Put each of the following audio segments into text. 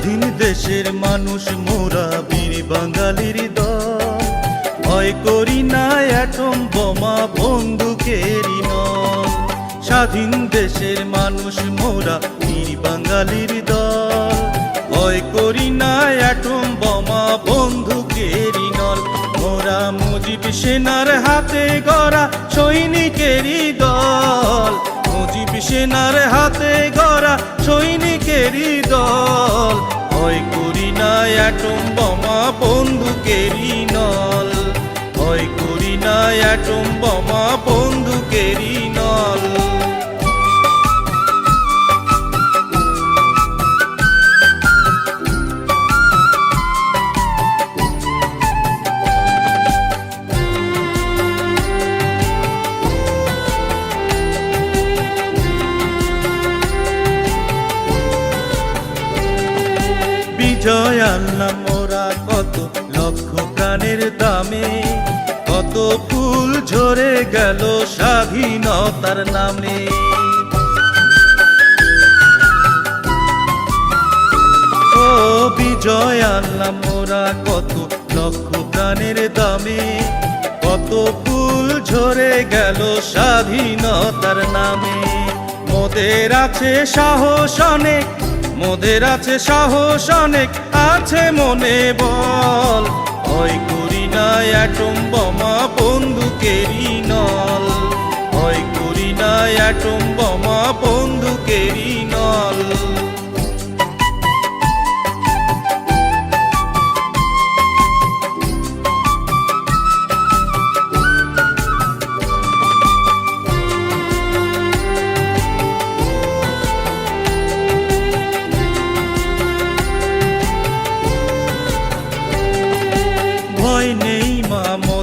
স্বাধীন দেশের মানুষ, মোরা বীর বাঙালির দল। ভয় করি না অ্যাটম বোমা বন্দুকেরই নল স্বাধীন দেশের মানুষ, মোরা বীর বাঙালির দল। ভয় করি না অ্যাটম বোমা বন্দুকেরই নল মোরা মুজিব সেনার হাতে গড়া সৈনিকেরই দল। মুজিব সেনার হাতে অ্যাটম বোমা বন্দুকেরই নল। ভয় করি না অ্যাটম বোমা বন্দুকেরই বিজয় আনলাম মোরা কত লক্ষ প্রাণের দামে। কত ফুল ঝরে গেল স্বাধীনতার নামে। ও বিজয় আনলাম মোরা কত লক্ষ প্রাণের দামে। কত ফুল ঝরে গেল স্বাধীনতার নামে। মোদের আছে সাহস অনেক মোদের আছে সাহস অনেক আছে মনে বল। ভয় করি না অ্যাটম বোমা বন্দুকেরই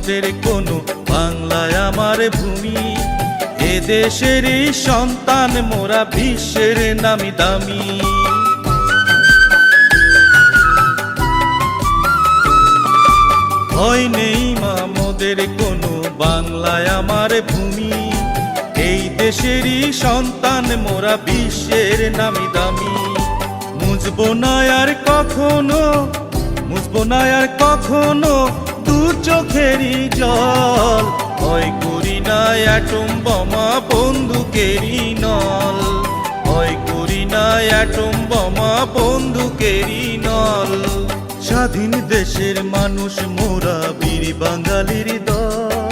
মোদের কোনো বাংলায় আমার ভূমি। এ দেশেরই সন্তান, মোরা বিশ্বের নামি দামি। ভয় নেই মা, মোদের কোনো বাংলায় আমার ভূমি। এই দেশেরই সন্তান, মোরা বিশ্বের নামি দামি। মুজবো না আর কখনো, মুজবো না আর কখনো চোখেরই জল। ভয় করি না, অ্যাটম বোমা বন্দুকেরই নল। ভয় করি না, অ্যাটম বোমা বন্দুকেরই নল। স্বাধীন দেশের মানুষ, মোরা বীর বাঙালির দল।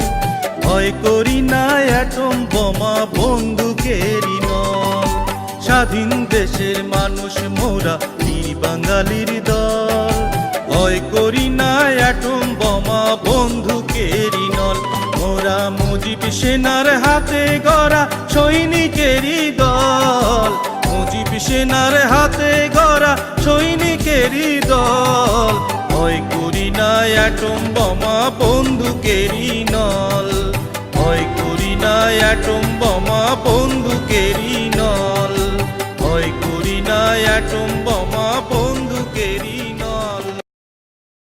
ভয় করি না, অ্যাটম বোমা বন্দুকেরই নল। স্বাধীন দেশের মানুষ, মোরা বীর বাঙালির দল। ভয় করি না, অ্যাটম বোমা বন্দুকেরই নল, মোরা মুজিব সেনার হাতে গড়া সৈনিকেরই দল। মুজিব সেনার হাতে গড়া সৈনিকেরই দল। ভয় করি না অ্যাটম বোমা বন্দুকেরই নল। ভয় করি না অ্যাটম বোমা বন্দুকেরই নল। ভয় করি না অ্যাটম